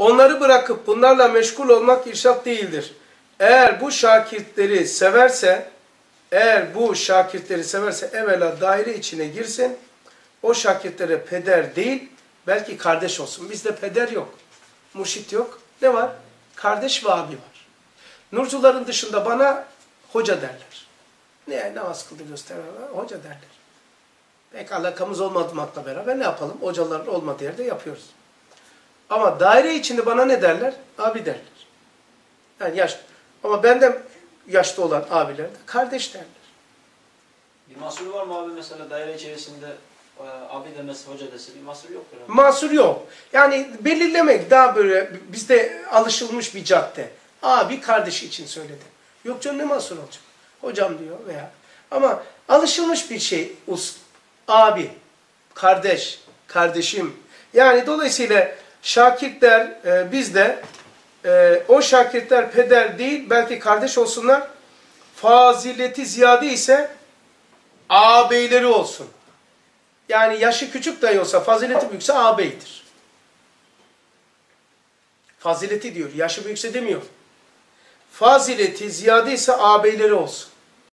Onları bırakıp bunlarla meşgul olmak irşat değildir. Eğer bu şakirtleri severse, eğer bu şakirtleri severse evvela daire içine girsin. O şakirtlere peder değil, belki kardeş olsun. Bizde peder yok, murşit yok. Ne var? Kardeş ve abi var. Nurcuların dışında bana hoca derler. Ne namaz kıldı gösterler, hoca derler. Pek alakamız olmamakla beraber ne yapalım? Hocaların olmadığı yerde yapıyoruz. Ama daire içinde bana ne derler? Abi derler. Yani yaş. Ama benden yaşlı olan abiler de kardeş derler. Bir mahsuru var mı abi mesela daire içerisinde e, abi demesi, hoca dese bir mahsur yoktur. abi. Mahsur yok. Yani belirlemek daha böyle bizde alışılmış bir cadde. Abi kardeşi için söyledi. Yok canım ne mahsur olacak? Hocam diyor veya. Ama alışılmış bir şey. Us, abi, kardeş, kardeşim. Yani dolayısıyla şakirtler e, bizde e, o şakirtler peder değil belki kardeş olsunlar. Fazileti ziyade ise ağabeyleri olsun. Yani yaşı küçük dahi olsa fazileti büyükse ağabeydir. Fazileti diyor. Yaşı büyükse demiyor. Fazileti ziyade ise ağabeyleri olsun.